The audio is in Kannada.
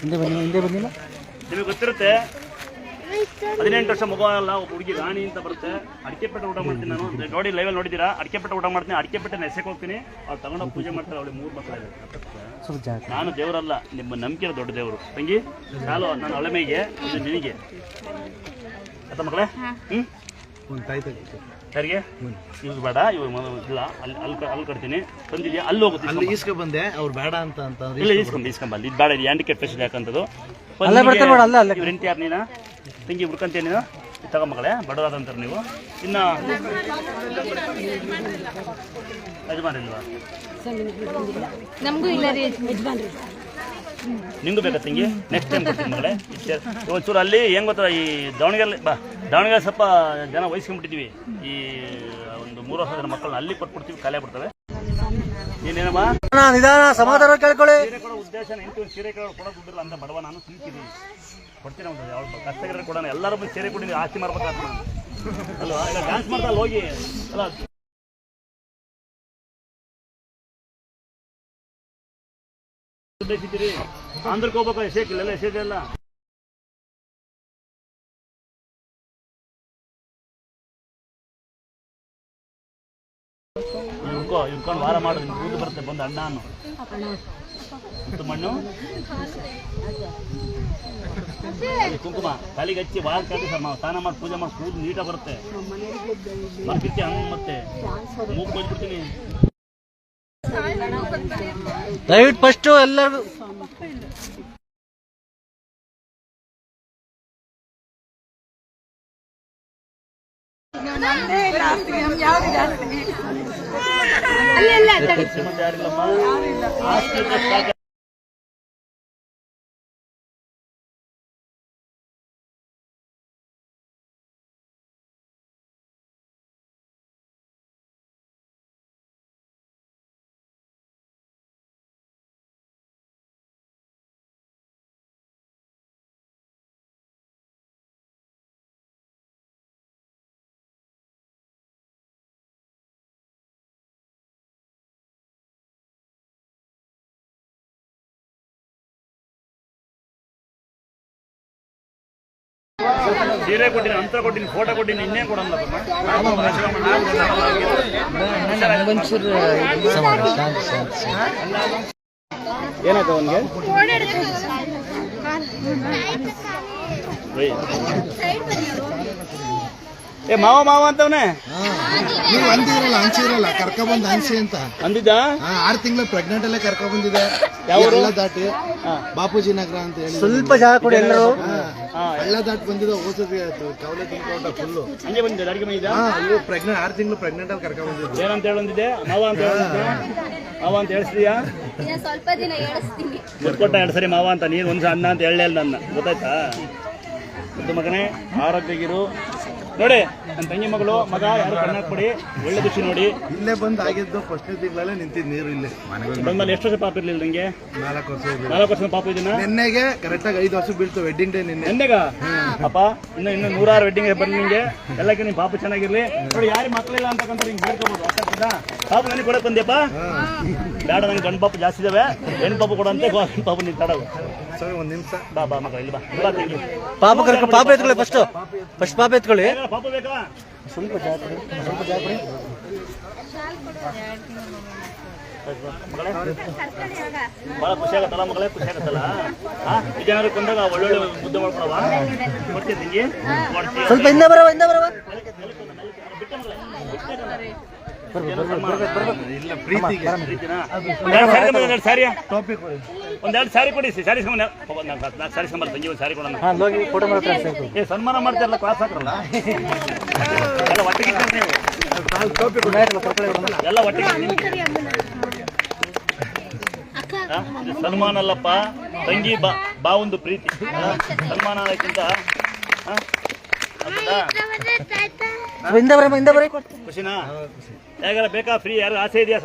ಹಿಂದೆ ಬನ್ನಿ ಹಿಂದೆ ಬಂದಿಲ್ಲ ನಿಮಗೆ ಗೊತ್ತಿರುತ್ತೆ ಹದಿನೆಂಟು ವರ್ಷ ಮಗು ಅಲ್ಲ ಒಬ್ಬ ಹುಡುಗಿ ರಾಣಿ ಅಂತ ಬರುತ್ತೆ. ಅಡಿಕೆ ಪೆಟ್ಟ ಊಟ ಮಾಡ್ತೀನಿ ನಾನು. ನೋಡಿ ಲೈವಲ್ಲಿ ನೋಡಿದ್ದೀರಾ? ಅಡಿಕೆ ಪೆಟ್ಟ ಊಟ ಮಾಡ್ತೀನಿ. ಅಡಿಕೆ ಪೆಟ್ಟೆ ಹೆಸಕ್ ಹೋಗ್ತೀನಿ. ಅವ್ರು ತಗೊಂಡೋಗಿ ಪೂಜೆ ಮಾಡ್ತಾರೆ ಅವಳಿಗೆ ಮೂರು ಮಕ್ಕಳಿದೆ ನಾನು ದೇವರಲ್ಲ ನಿಮ್ಮ ನಂಬಿಕೆ ದೊಡ್ಡ ದೇವರು. ತಂಗಿ ಸಾಲು ನಾನು ಅಳಮೆಗೆ ಇದು ನಿನಗೆ. ಆಯ್ತಾ ಮಕ್ಕಳೇ? ಹ್ಞೂ ಒಂದು ತಾಯಿ ತೆಗಿ. ಯಾರಿಗೆ ಯೂಸ್ ಬೇಡ ಇವಾಗ ಇಲ್ಲ ಅಲ್ಲಿ ಅಲ್ಲಿ ಕ- ಅಲ್ಲಿ ಕಟ್ತೀನಿ. ತಂದಿದ್ಯಾ? ಅಲ್ಲಿ ಹೋಗುತ್ತೆ ಅಲ್ಲಿ ಈಸ್ಕೊ ಬಂದೆ ಅವ್ರು ಬೇಡ ಅಂತ ಅಂತ ಇಲ್ಲ ಇಸ್ಕೊಂಬ ಅಲ್ಲಿ ಇದು ಬೇಡ ಇದು ಹ್ಯಾಂಡಿಕೇಟ್ ಪೇಷಂಟ್ ಯಾಕಂತದ್ದು? ಅಲ್ಲೇ ಬರ್ತಾರೆ ನೋಡು, ಅಲ್ಲೇ, ಅಲ್ಲೇ. ಇವ್ರು ಯಾರು ನೀನು? ತಂಗಿ ಹುಡ್ಕಂತೀಯ ನೀನು ಇದು ತಗೋ ಮಗಳೇ ಬಡವಾದಂತಾರೆ ನೀವು. ಇನ್ನು ಯಜಮಾನಿಲ್ವಾ ನಮಗೂ ಇಲ್ಲ ರೀ. ಯಜಮಾನ್ರಿ ನಿಂಗೂ ಬೇಕಾ ತಿಂಗಿ? ನೆಕ್ಸ್ಟ್ ಟೈಮ್ ಕೊಡ್ತೀನಿ ಮಗಳೇ. ಇಷ್ಟೇ. ಒಂಚೂರು ಅಲ್ಲಿ ಹೆಂಗ್ ಗೊತ್ತಾ ಈ ದಾವಣಗೆರೆ ಬಾ ದಾವಣಗೆರೆ ಸ್ವಲ್ಪ ಜನ ವಹಿಸ್ಕೊಂಡ್ಬಿಟ್ಟಿದ್ವಿ ಈ ಒಂದು ಮೂರು ವರ್ಷದ ಮಕ್ಕಳನ್ನ ಅಲ್ಲಿ ಕೊಟ್ಬಿಡ್ತೀವಿ ಖಾಲಿ ಬಿಡ್ತವೆ ನೀನೇನಮ್ಮ? ನಿಧಾನ ಸಮಾಧಾನ ಕೇಳ್ಕೊಳ್ಳಿ. ಉದ್ದೇಶ ಸೀರೆ ದುಡ್ಡಿಲ್ಲ ಅಂತ ಬಡವ ನಾನು ಸಿಕ್ಕಿದ್ದೀನಿ ಕೊಡ್ತೀನಿ ಒಂದು ಯಾವ ಕಷ್ಟಗಿರೋ ಕೊಡೋಣ. ಎಲ್ಲರೂ ಸೀರೆ ಕೊಡಿ ಆಸ್ತಿ ಮಾಡ್ಬೇಕಾಗ್ತದೆ ನಾನು. ಅಲ್ವಾ? ಈಗ ಡ್ಯಾನ್ಸ್ ಹೋಗಿ. ಅಲ್ಲ ಎಸಿತೀರಿ ಆಂಧ್ರಕ್ಕೆ ಹೋಗ್ಬೇಕು ಎಸೇಕ್ ಇಲ್ಲೆಲ್ಲ ಎಸೇದಿಲ್ಲ ಇವ್ಕೋ ಇವ್ಕೊಂಡು ವಾರ ಮಾಡೋದು, ನಿಮ್ಗೆ ಕೂದು ಬರುತ್ತೆ, ಬಂದು ಅಣ್ಣ ಅನ್ನು. ಮಣ್ಣು? ಕುಂಕುಮ, ತಲೆಗೆ ಹಚ್ಚಿ ವಾರ ಸರ್ ಸ್ನಾನ ಮಾಡಿ ಪೂಜೆ ಮಾಡಿ ಕೂದು ನೀಟಾಗಿ ಬರುತ್ತೆ. ಮತ್ತೆ ಮೂಗು ದಯವಿಟ್ಟು ಫಸ್ಟು ಎಲ್ಲರಿಗೂ ಅಲ್ಲೆಲ್ಲ ಸೀರೆ ಕೊಟ್ಟಿನಿ ಅಂತರ ಕೊಟ್ಟಿನಿ ಫೋಟೋ ಕೊಟ್ಟಿನಿ ಇನ್ನೇನು ಕೊಡಲ್ಲ ಏನಾಯ್ತು ಅವನಿಗೆ? ಏ ಮಾವ ಮಾವ ಅಂತವನೇ? ನೀವು ಅಂದಿರಲ್ಲ ಅನ್ಸಿರಲ್ಲ ಕರ್ಕ ಬಂದ ಅನ್ಸಿ ಅಂತ. ಅಂದಿದ್ದ? ಆ, ಆರ್ ತಿಂಗಳ ಪ್ರೆಗ್ನೆಂಟ್ ಅಲ್ಲೇ ಕರ್ಕ ಬಂದಿದೆ ಯಾವ ದಾಟಿ ಬಾಪೂಜಿ ನಗರ ಅಂತ ಹೇಳಿ. ಸ್ವಲ್ಪ ಜಾಗ ಕೊಡಿ ಎಲ್ಲರೂ. ಹಾ ದಾಟ್ ದಾಟಿ ಬಂದಿದೆ ಓಸದಿ ಕವಲೆ ತುಂಬಿಕೊಂಡ ಫುಲ್ಲು ಹಂಗೆ ಬಂದಿದೆ ಅಡಿಗೆ ಮನೆ ಹಾ ಇವು ಪ್ರೆಗ್ನೆಂಟ್ ಆರು ತಿಂಗಳು ಪ್ರೆಗ್ನೆಂಟ್ ಅಲ್ಲಿ ಕರ್ಕೊಂಡು ಬಂದಿದ್ದು ಏನಂತ ಹೇಳೊಂದಿದೆ ಮಾವ ಅಂತ ಹೇಳಿದ್ದೆ ಮಾವ ಅಂತ ಹೇಳಿಸ್ತೀಯಾ? ಸ್ವಲ್ಪ ದಿನ ಹೇಳಿಸ್ತೀನಿ. ದುಡ್ಡು ಕೊಟ್ಟ ಎರಡು ಸರಿ ಮಾವ ಅಂತ ನೀನು ಒಂದು ಅನ್ನ ಅಂತ ಹೇಳಲೇ ಇಲ್ಲ ನನ್ನ. ಗೊತ್ತಾಯ್ತಾ? ಮುದ್ದು ಮಗನೇ ಆರೋಗ್ಯಗಿರು ನೋಡಿ ನನ್ನ ತಂಗಿ ಮಗಳು ಮಗ ಯಾರು ಕಣ್ಣಾಕ್ ಕೊಡಿ ಒಳ್ಳೆ ಖುಷಿ ನೋಡಿ. ಇಲ್ಲೇ ಬಂದು ಆಗಿದ್ದು ಫಸ್ಟ್ನೇ ತಿಂಗಳಲ್ಲೇ ನಿಂತಿದ್ ನೀರು ಇಲ್ಲಿ. ಬಂದ್ಮೇಲೆ ಎಷ್ಟು ವರ್ಷ ಪಾಪ ಇರ್ಲಿಲ್ಲ ನಿಂಗೆ? ನಾಲ್ಕು ವರ್ಷ ನಾಲ್ಕು ವರ್ಷದ ಪಾಪ ಇದನ್ನ ನಿನ್ನೆಗೆ ಕರೆಕ್ಟ್ ಆಗಿ ಐದು ವರ್ಷ ಬೀಳ್ತು ವೆಡ್ಡಿಂಗ್ ಡೇ ನಿನ್ನೆ. ನಿನ್ನೆಗ? ಅಪ್ಪ ಇನ್ನು ಇನ್ನು ನೂರಾರು ವೆಡ್ಡಿಂಗ್ ಬಂದ್ ನಿಂಗೆ. ಎಲ್ಲಕ್ಕೆ ನಿಮ್ ಪಾಪ ಚೆನ್ನಾಗಿರ್ಲಿ. ನೋಡಿ ಯಾರು ಮಕ್ಕಳಿಲ್ಲ ಅಂತಕ್ಕಂಥ ಹಿಂಗೆ ಬೇಡ್ಕೋಬಹುದು ಅಷ್ಟ ಪಾಪ ನನಗೆ ಕೊಡಕ್ ಬಂದ್ಯಪ್ಪ? ಬೇಡ ನಂಗೆ ಗಂಡು ಪಾಪ ಜಾಸ್ತಿ ಇದಾವೆ. ಹೆಣ್ಣು ಪಾಪ ಕೊಡಂತೆ ಗಂಡು ಪಾಪ ನೀನು ತಡವು ಸರಿ ಒಂದ್ ನಿಮಿಷ. ಬಾ ಬಾ ಮಗ ಇಲ್ಲಿ ಬಾ. ಬಾ ತಂಗಿ ಪಾಪ ಕರ್ಕ ಪಾಪ ಎತ್ಕೊಳ್ಳಿ ಫಸ್ಟ್ ಫಸ್ಟ್ ಪಾಪ ಎತ್ಕೊಳ್ಳಿ. ಪಾಪ ಬೇಕಾ? ಸ್ವಲ್ಪ ಜಾತ್ರೆ ಸ್ವಲ್ಪ ಜಾತ್ರೆ. ಮಗಳೇ? ಭಾಳ ಖುಷಿ ಆಗತ್ತಲ್ಲ ಮಗಳೇ? ಖುಷಿ ಆಗತ್ತಲ್ಲ? ವಿಜಯನಗರಕ್ಕೆ ಬಂದಾಗ ಒಳ್ಳೊಳ್ಳೆ ಮುದ್ದೆ ಮಾಡ್ಕೊಳವ? ಕೊಡ್ತೀಯ ತಂಗಿ? ಸ್ವಲ್ಪ ಹಿಂದೆ ಬರವ ಹಿಂದೆ ಬರವ. ಪ್ರೀತಿಗೆ ಪ್ರೀತಿನಾ? ಒಂದೆರಡು ಸಾರಿ ಕೊಡಿ ಸಾರಿ ನಾಲ್ಕು ಸಾರಿ ಸಂಬಳ ತಂಗಿ ಒಂದು ಸಾರಿ ಕೊಡೋಣ. ಏ ಸನ್ಮಾನ ಮಾಡ್ತಾರಲ್ಲ ಕ್ಲಾಸ್ ಹಾಕ್ರಲ್ಲ? ಎಲ್ಲ ಒಟ್ಟಿಗೆ ನೀವು. ಎಲ್ಲ ಒಟ್ಟಿಗೆ? ಸನ್ಮಾನ ಅಲ್ಲಪ್ಪ ತಂಗಿ ಬಾ ಬಾ ಒಂದು ಪ್ರೀತಿ? ಸನ್ಮಾನ ಅನ್ನೋಕ್ಕಿಂತ ಹಾ? ಹೌದಾ? ಬರಮ್ಮ ಹಿಂದೆ ಬರೀ. ಖುಷಿನಾ? ಯಾಗಾರ ಬೇಕಾ? ಫ್ರೀ ಯಾರು? ಆಸೆ ಇದೆಯಾ?